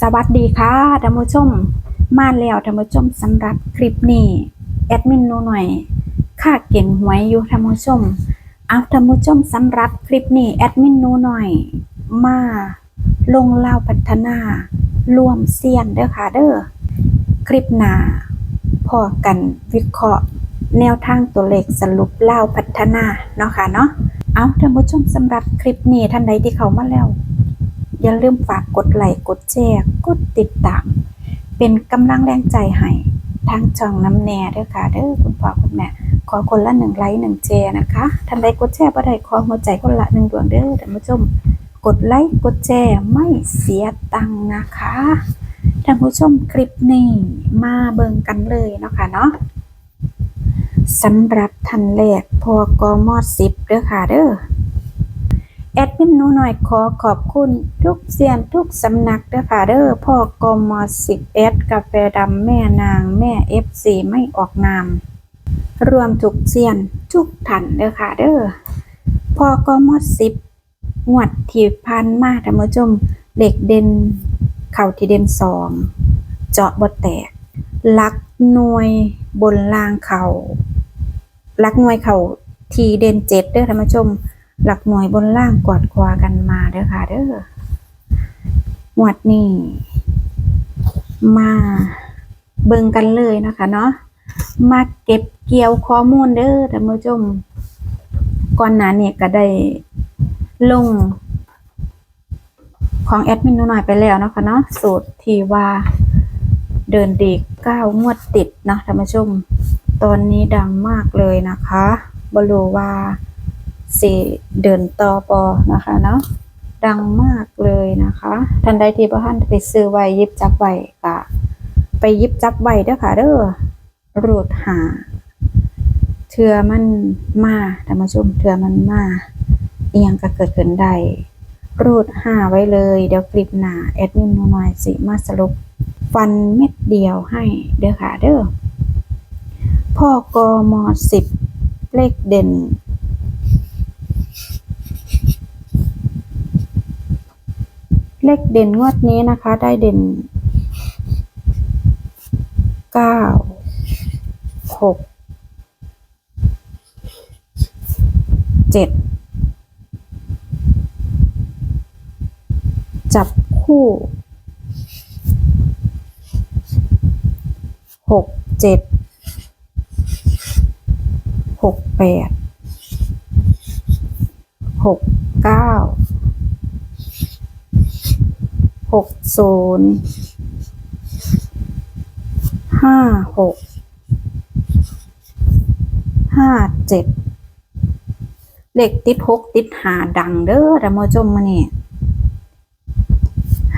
สวัสดีค่ะท่านผู้ชม มาแล้วท่านผู้ชมสำหรับคลิปนี้แอดมินนูหน่อยค่าเก่งหวยอยู่ท่านผู้ชมเอาท่านผู้ชมสำหรับคลิปนี้แอดมินนูหน่อย มาลงเล่าพัฒนาร่วมเซียนเด้อค่ะเด้อคลิปหน้าพอกันวิเคราะห์ แนวทางตัวเลขสรุปเล่าพัฒนาเนาะค่ะเนาะเอาท่านผู้ชมสำหรับคลิปนี้ท่านใดที่เขามาแล้ว อย่าลืมฝากกดไลค์กดแชร์กดติดตาม เป็นกำลังแรงใจให้ทางช่องน้ำแน่เด้อค่ะเด้อคุณพ่อคุณแม่ขอคนละหนึ่งไลค์หนึ่งแชร์นะคะท่านใดกดแชร์บ่ได้ขอหัวใจคนละหนึ่งดวงเด้อท่านผู้ชม กดไลค์กดแชร์ไม่เสียตังค์นะคะท่านผู้ชมคลิปนี้มาเบิ่งกันเลยเนาะค่ะเนาะสำหรับท่านแรกพอกมอดสิบเด้อค่ะเด้อ แอดมินหนูหน่อยขอขอบคุณทุกเซียนทุกสำนักเด้อค่ะเด้อพ่อกมสิบเอสกาแฟดำแม่นางแม่เอฟซีไม่ออกนาม รวมทุกเซียนทุกท่านเด้อค่ะเด้อพ่อกมสิบงวดที่พันมาท่านผู้ชมเด็กเด่นเข่าที่เด่นสองเจาะบ่แตกลักหน่วยบนล่างเขาลักหน่วยเข่าทีเด่นเจ็ดเด้อท่านผู้ชม หลักหน่วยบนล่างกวาดควากันมาเด้อค่ะเด้อหมวดนี้มาเบิ่งกันเลยนะคะเนาะมาเก็บเกี่ยวข้อมูลเด้อท่านผู้ชมก่อนหน้าเนี้ก็ได้ลง ของแอดมินหน่อยไปแล้วนะคะเนาะสูตรที่ว่าเดินดีเก้างวดติดนะท่านผู้ชม ตอนนี้ดังมากเลยนะคะบรูว่า สิเดินต่อปอนะคะเนาะดังมากเลยนะคะทันใดที่พ่อท่านไปซื้อไว้ยิบจับไว้ก็ไปยิบจับไว้เด้อค่ะเด้อรูดหาเทือมันมาท่านผู้ชมเทือมันมาเอียงก็เกิดขึ้นได้รูดหาไว้เลย เดี๋ยวคลิปหน้าแอดมินหนูหน่อยสิมาสรุปฟันเม็ดเดียวให้เด้อค่ะเด้อพ่อกมสิบเลขเด่น เลขเด่นงวดนี้นะคะ ได้เด่นเก้าหกเจ็ดจับคู่หกเจ็ดหกแปดหกเก้า หกศูนย์ห้าหกห้าเจ็ดเลขติดหกติดหาดังเด้อแต่มอจมมานี่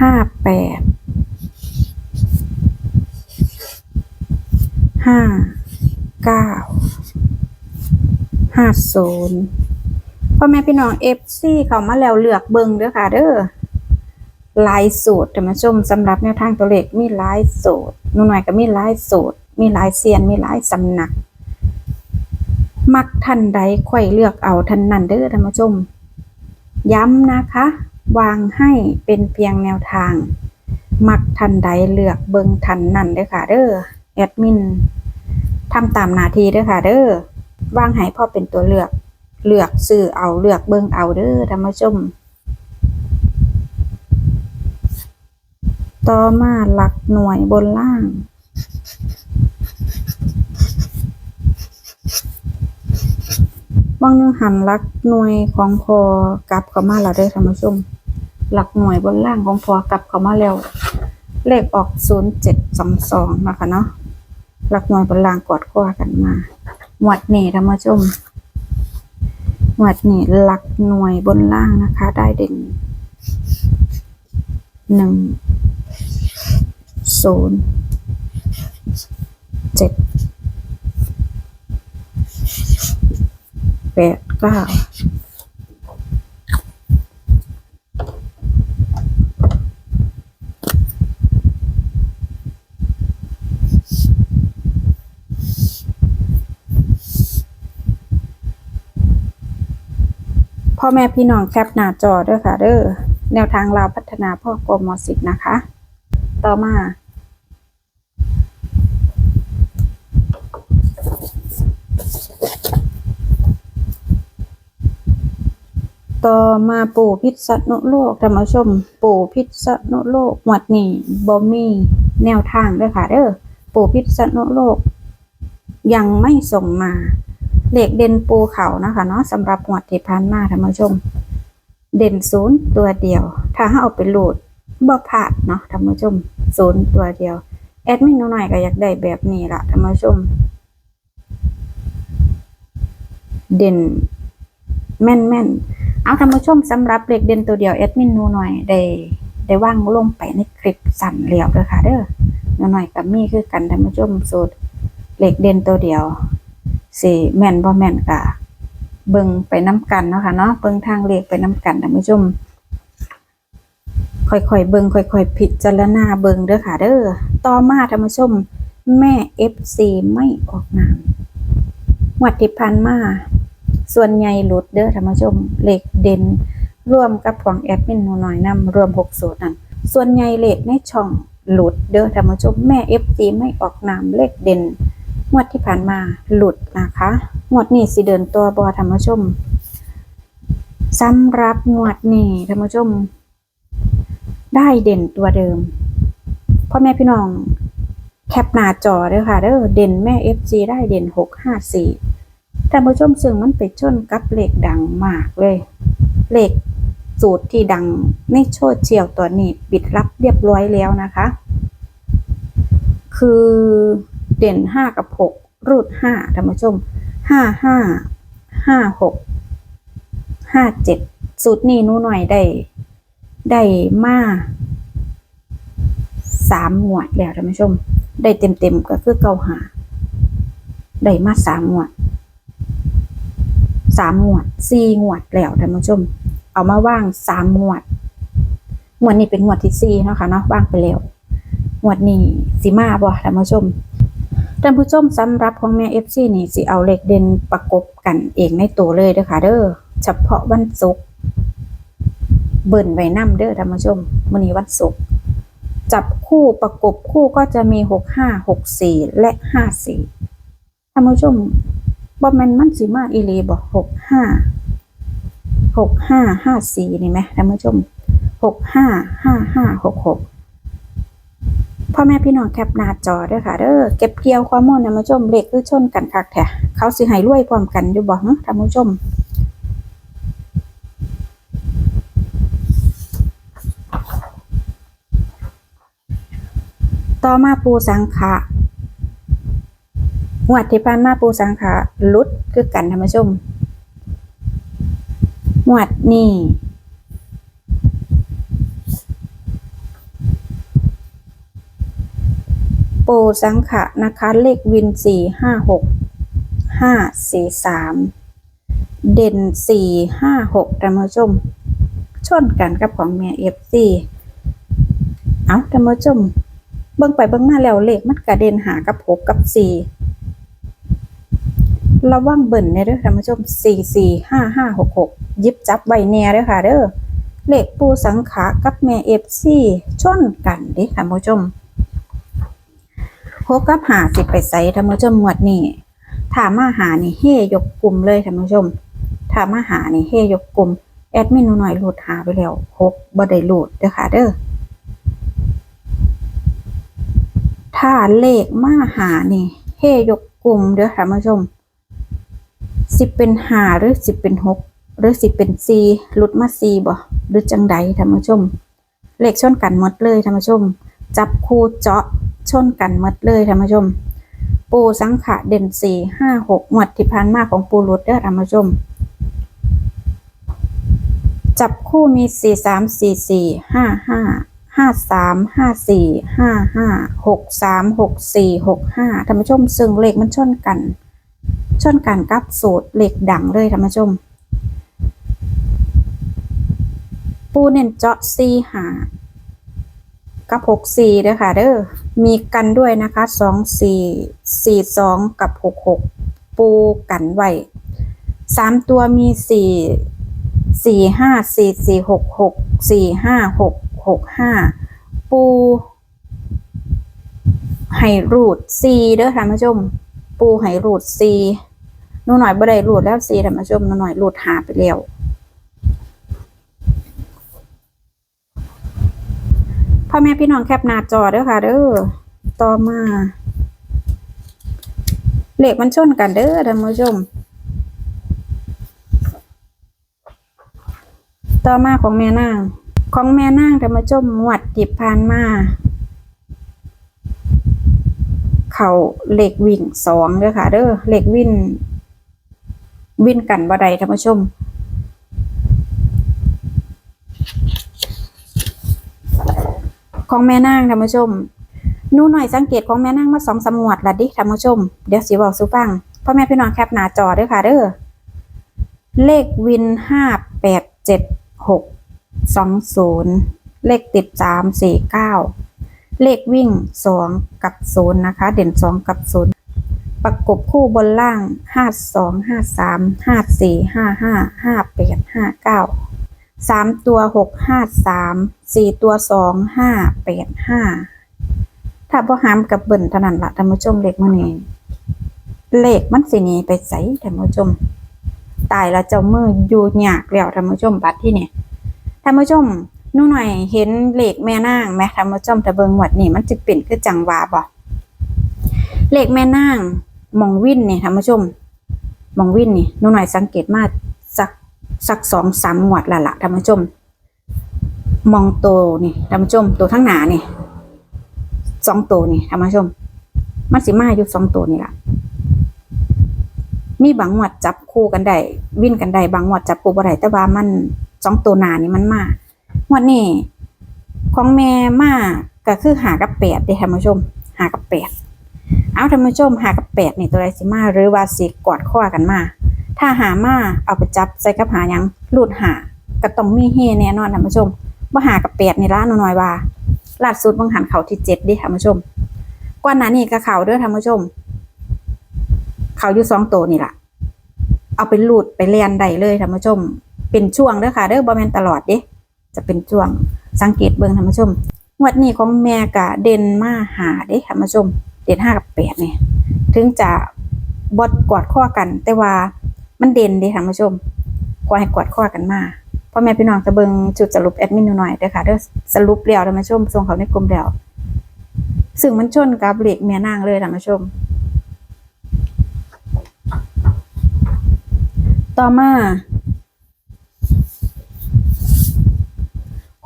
ห้าแปดห้าเก้าห้าศูนย์พ่อแม่พี่น้องเอฟซีเขามาแล้วเลือกเบิงเด้อค่ะเด้อ หลายสูตรท่านผู้ชมสำหรับแนวทางตัวเลขมีหลายสูตรหนูหน่อยก็มีหลายสูตร มีหลายเซียนมีหลายสำนัก มักท่านใดค่อยเลือกเอาท่านนั้นเด้อท่านผู้ชม ย้ำนะคะ วางให้เป็นเพียงแนวทาง มักท่านใดเลือกเบิงท่านนั้นเด้อค่ะ เด้อแอดมินทำตามหน้าที่เด้อค่ะ เด้อวางให้พ่อเป็นตัวเลือก เลือกซื้อเอาเลือกเบิงเอาเด้อท่านผู้ชม ต่อมาหลักหน่วยบนล่าง บางนึงหันหลักหน่วยของพอกลับเข้ามาแล้วเด้อท่านผู้ชม หลักหน่วยบนล่างของพอกลับเข้ามาแล้ว เลขออกศูนย์เจ็ดสองสองนะคะเนาะ หลักหน่วยบนล่างกอดข้อกันมาหมวดนี้ท่านผู้ชมหมวดนี้หลักหน่วยบนล่างนะคะ ได้เด่นหนึ่ง ศูนย์เจ็ดแปดเก้าพ่อแม่พี่น้องแคปหน้าจอด้วยค่ะเด้อแนวทางเราพัฒนาพ่อกมสิบนะคะ ต่อมา ต่อมาปู่พิษณุโลกธรรมชม ปู่พิษณุโลกหมวดนี้บ่มีแนวทางเด้อค่ะเด้อปู่พิษณุโลก ยังไม่ส่งมาเหลขเด่นปูเขานะคะเนาะสำหรับหมวดที่ผ่านมาธรรมชม เด่นศูนย์ตัวเดียว ถ้าเอาไปโหลดบ่พลาดเนาะธรรมชมศูนย์ตัวเดียว แอดมินหน่อยก็อยากได้แบบนี้ละธรรมชม เด่นแม่นแม่น เอาธรรมชมสำหรับเลขเด่นตัวเดียวแอดมินนูหน่อยได้ได้ว่างลงไปในคลิปสั่นเหลียวเด้อค่ะ เด้อหนูหน่อยกับมี่คือกันธรรมชมสูตรเลขเด่นตัวเดียวสิแม่นบ่แม่นกะเบิ่งไปน้ำกันเนาะค่ะเนาะเบิ่งทางเลขไปน้ำกันท่านผู้ชมค่อยๆเบิ่งค่อยๆพิจารณาเบิ่งเด้อค่ะเด้อต่อมาท่านผู้ชม แม่ FC ไม่ออกนามงวดที่ผ่านมา ส่วนใหญ่หลุดเด้อท่านผู้ชมเลขเด่นร่วมกับของแอดมินหนูหน่อยนำรวม6สูตรนั่นส่วนใหญ่เลขในช่องหลุดเด้อท่านผู้ชมแม่ FC ไม่ออกนามเลขเด่นงวดที่ผ่านมาหลุดนะคะงวดนี้สิเดินตัวบอธรรมชมสำหรับงวดนี้ธรรมชม ได้เด่นตัวเดิมพ่อแม่พี่น้องแคปหน้าจอเด้อค่ะเด้อเด่นแม่ FG ได้เด่นหกห้าสี่ ท่านผู้ชมซึ่งมันไปชนกับเลขดังมากเลย เลขสูตรที่ดังในโชดเชียวตัวนี้ปิดรับเรียบร้อยแล้วนะคะ คือเด่นห้ากับหกรูดห้าท่านผู้ชมห้าห้าห้าหกห้าเจ็ดสูตรนี้นู้หน่อยได้ ได้มาสามหมวดแล้วท่านผู้ชม ได้เต็มเต็มๆก็คือเกาหาได้มาสามหมวดามหมวดสี่หมวดแล้วท่านผู้ชม เอามาว่างสามหมวดหมวดนี้เป็นหมวดที่สี่นะคะเนาะว่างไปแล้วหมวดนี้สีมาบ่ท่านผู้ชมท่านผู้ชมสำหรับของแม่เอฟซีนี่สิเอาเหลขเด่นประกบกันเองในตัวเลยเด้อค่ะ เด้อเฉพาะวันศุกร์เบิ่นไว้นํเด้อท่านผู้ชมมื้อนี้วันศุกร์จับคู่ประกบคู่ก็จะมีหกห้าหกสี่และห้าสี่ท่านผู้ชม บ่แม่นมันสิมาอีหลีบ่หกห้าหกห้าห้าสี่นี่ไหมท่านผู้ชมหกห้าห้าห้าหกหกพ่อแม่พี่น้องแคปหน้าจอเด้วยค่ะเด้อเก็บเกี่ยวความม่วนนะมาชมเลขคือชนกันคักแท้เขาสิให้รวยพร้อมกันอยู่บ่ท่านผู้ชมต่อมาปูสังขะ งวดที่ผ่านมาปูสังขะหลุดคือกันท่านผู้ชมงวดนี้โปรสังขะนะคะ เลขวินสี่ห้าหกห้าสี่สามเด่นสี่ห้าหกท่านผู้ชม ชนกันกับของเมียเอฟซีเอาท่านผู้ชม เบิ่งไปเบิ่งมาแล้วเลขมันกระเด็นหากับหกกับสี่ ระวังเบิ่นเนี่ยเด้อท่านผู้ชมสี่สี่ห้าห้าหกหกยิบจับไว้แน่เด้อค่ะเด้อเลขปูสังขะกับแม่เอฟซีชนกันเดิท่านผู้ชมหกกับหาสิไปใส่ท่านผู้ชมหมวดนี่ถามมาหานี่เฮยกกลุ่มเลยท่านผู้ชมถามมาหานี่เฮยกกลุ่มแอดมินหน่อยหลุดหาไปแล้วหกบ่ได้หลุดเด้อค่ะเด้อถ้าเลขมาหานี่เฮยกกลุ่มเด้อท่านผู้ชม สิเป็นหาหรือสิเป็นหกหรือสิเป็นซีหลุดมาซีบ่หรือจังใดท่านผู้ชม เลขชนกันหมดเลยท่านผู้ชม จับคู่เจาะชนกันหมดเลยท่านผู้ชม ปูสังขะเด่นสี่ห้าหกหมดที่ผ่านมากของปูรุดเด้อท่านผู้ชม จับคู่มีสี่สามสี่สี่ห้าห้าห้าสามห้าสี่ห้าห้าหกสามหกสี่หกห้าท่านผู้ชมซึ่งเลขมันชนกัน ชนกันกับสูตรเหลขดังเลยท่านผู้ชม ปูเน้นเจาะสี่หากับหกสี่เด้อค่ะเด้อมีกันด้วยนะคะสองสี่สี่สองกับหกหกปูกันไว้สามตัวมีสี่สี่ห้าสี่สี่หกหกสี่ห้าหกหกห้าปูให้รูดซีเด้อท่านผู้ชม ปูให้รูดซี หนูหน่อยบ่ได้รูดแล้วซีท่านผู้ชมหนูหน่อยรูดหาไปแล้วพ่อแม่พี่น้องแคปหน้าจอเด้อค่ะ เด้อต่อมาเหลขมันชนกันเด้อท่านผู้ชม ต่อมาของแม่นาง ของแม่นางท่านผู้ชมงวดที่ผ่านมาเขาเหล็กวิ่งสองเด้อค่ะ เด้อเหล็กวิ่น วิ่นกันบ่ได้ท่านผู้ชมของแม่นางท่านผู้ชมนูหน่อยสังเกตของแม่นางมาสองสมวดละดิท่านผู้ชม เดี๋ยวสิบอกสูฟังพ่อแม่พี่น้องแคปหน้าจอด้อค่ะเด้อเลขวินห้าแปดเจ็ดหกสองศูนย์เลขติดสามสี่เก้าเลขวิ่งสองกับศูนย์นะคะ เด่นสองกับศูนย์ ประกบคู่บนล่างห้าสองห้าสามห้าสี่ห้าห้าห้าแปดห้าเก้าสามตัวหกห้าสามสี่ตัวสองห้าแปดห้าถ้าพ่อหามกับเบิ่นเท่านั้นละท่านผู้ชมเลขมันนี่เลขมันสินีไปใสท่านผู้ชม ตายแล้วเจ้ามืออยู่ยากแล้วท่านผู้ชมบัดที่เนี่ยท่านผู้ชมนูหน่อยเห็นเลขแม่นางไหมท่านผู้ชมแต่เบิงหวดนี่มันจะเป็นคือจังหวาบ่เลขแม่นาง มองวินเนี่ยท่านผู้ชม มองวินเนี่หนูหน่อยสังเกตมาสักสักสองสามหวดละละท่านผู้ชม มองโตนี่ท่านผู้ชม ตัวทั้งหนาเนี่ยสองตัวนี่ท่านผู้ชมมันสิมาอยู่สองตัวนี่ละมีบางหวดจับคู่กันได้วิ่นกันได้บางหวดจับคู่บ่ได้แต่ว่ามันสองตัวหนานี่มันมางวดนี้ของแม่มาก็คือหากับแปดเด้ท่านผู้ชม หากับแปด เอาท่านผู้ชมหากับแปดนี่ตัวใดสิมาหรือว่าสิกอดข้อกันมา ถ้าหามาเอาไปจับใส่กับหายังลูดหาก็ต้องมีเฮแน่นอนท่านผู้ชมว่าหากับแปดนี่ละน้อยว่าล่าสุดบางหันเขาที่เจ็ดดิท่านผู้ชมกว่านั้นนี่ก็เขาด้อท่านผู้ชม เขาอยู่สองตัวนี่ล่ะเอาไปลูดไปเลียนได้เลยท่านผู้ชม เป็นช่วงเด้อค่ะเด้อบ่แมนตลอดเด้จะเป็นช่วงสังเกตเบิ่งท่านผู้ชมงวดนี้ของแม่กะเด่นมาหาเด้ท่านผู้ชม เด่นห้ากับแปดเนี่ยถึงจะบดกอดข้อกัน แต่ว่ามันเด่นด้ท่านผู้ชมกว่าให้กอดข้อกันมาพ่อแม่พี่น้องจะเบิงจุดสรุปแอดมินหน่อยเด้อค่ะเด้อสรุปแล้วท่านผู้ชมส่งเขาในกลุ่มแล้วซึ่งมันชนกับเหลขแม่นางเลยท่านผู้ชม ต่อมา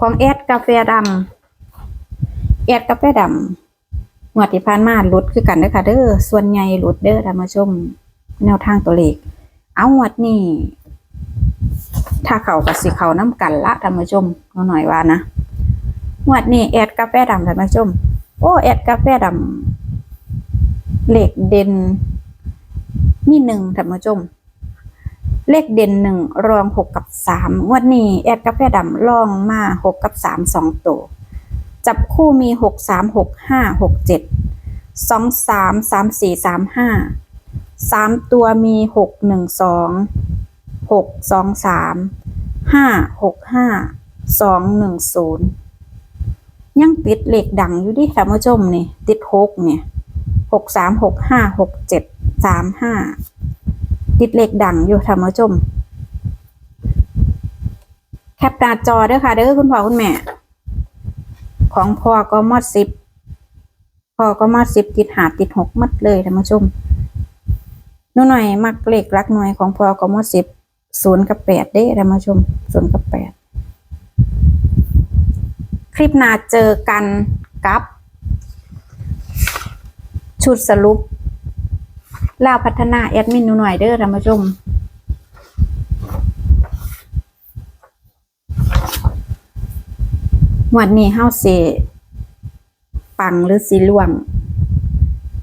ของแอดกาแฟดำแอดกาแฟดำ งวดที่ผ่านมาหลุดคือกันเด้อค่ะเด้อส่วนใหญ่หลุดเด้อท่านผู้ชม แนวทางตัวเลขเอางวดนี้ถ้าเขากับสิเขาน้ำกันละท่านผู้ชมเอาหน่อยว่านะงวดนี้แอดกาแฟดำท่านผู้ชม โอ้แอดกาแฟดำเลขเด่นมีหนึ่งท่านผู้ชม เลขเด่นหนึ่งรองหกกับสามงวันนี้แอดกาแฟดำลองมาหกกับสามสองตัว จับคู่มีหกสามหกห้าหกเจ็ดสองสามสามสี่สามห้าสามตัวมีหกหนึ่งสองหกสองสามห้าหกห้าสองหนึ่งศูนย์ยังติดเหลขดังอยู่ดิท่านผู้ชมนี่ติดหกเนี่ยหกสามหกห้าหกเจ็ดสามห้าติดเหลขดังอยู่ท่านผู้ชม แคปหน้าจอเด้อค่ะเด้อคุณพ่อคุณแม่ ของพ่อก็มอดสิบพ่อก็มอดสิบติดหาติดหกมัดเลยท่านผู้ชมนูหน่อยมักเลขรักหน่วยของพ่อก็มอดสิบศูนย์กับแปดเด้ท่านผู้ชมศูนย์กับแปดคลิปหน้าเจอกันกับ ชุดสรุปลาวพัฒนาแอดมินนูหน่อยเด้อท่านผู้ชม วันนี้เฮาสิปังหรือสีล่วง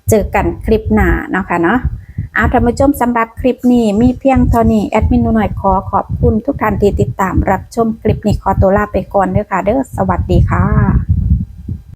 เจอกันคลิปหน้าเนาะค่ะเนาะเอาท่านผู้ชมสำหรับคลิปนี้มีเพียงเท่านี้แอดมินหนูหน่อยขอขอบคุณทุกท่านที่ติดตามรับชมคลิปนี้ขอตัวลาไปก่อนเด้อค่ะ เด้อสวัสดีค่ะ